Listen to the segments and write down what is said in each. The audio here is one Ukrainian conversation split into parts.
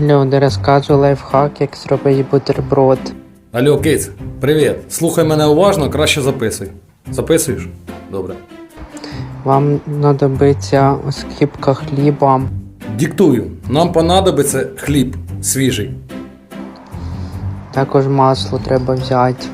Люди, розказую лайфхак, як зробити бутерброд. Алло, Киц, привіт. Слухай мене уважно, краще записуй. Записуєш? Добре. Вам знадобиться скипка хліба, Диктую. Нам понадобиться хліб свіжий. також масло треба взяти.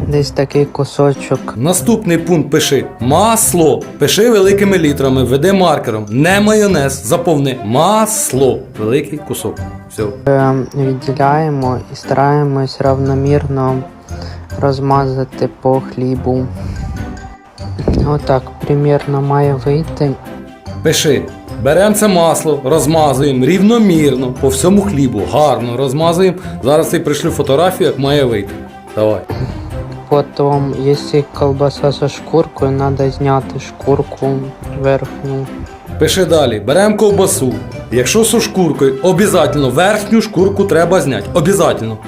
Десь такий кусочок. Наступний пункт пиши масло. Пиши великими літрами, веди маркером. Не майонез. Заповни масло. Великий кусок. Все. Е, Відділяємо і стараємось равномірно розмазати по хлібу. Отак примірно має вийти. Пиши. Беремо це масло, розмазуємо рівномірно по всьому хлібу. Гарно розмазуємо. Зараз я пришлю фотографію, як має вийти. Давай. Потім, якщо колбаса зі шкуркою, треба зняти шкурку верхню. Пиши далі, беремо ковбасу. Якщо з шкуркою, обов'язково верхню шкурку треба зняти. Обязательно.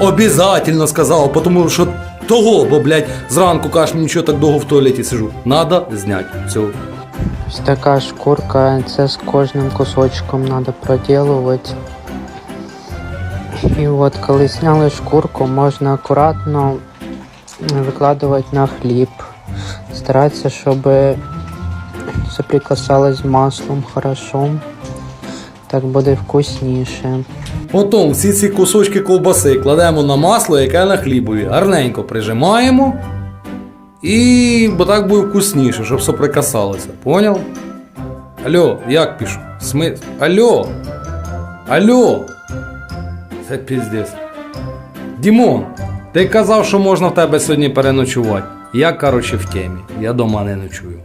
Обязательно сказав, тому що того, бо, блядь, зранку кажеш, мені нічого так довго в туалеті сижу. Надо зняти. Все. Ось така шкурка, це з кожним кусочком треба проділувати. І от коли зняли шкурку, можна акуратно викладувати на хліб. Старатися, щоб соприкасалось з маслом хорошо. Так буде вкусніше. Потім всі ці кусочки ковбаси кладемо на масло, яке на хлібові. Гарненько прижимаємо. І бо так буде вкусніше, щоб соприкасалося. Поняв? Алло, як пишу? Смис... Алло. Алло. Це піздець. Дімон, ти казав, що можна в тебе сьогодні переночувати. Я, коротше, в темі. Я дома не ночую.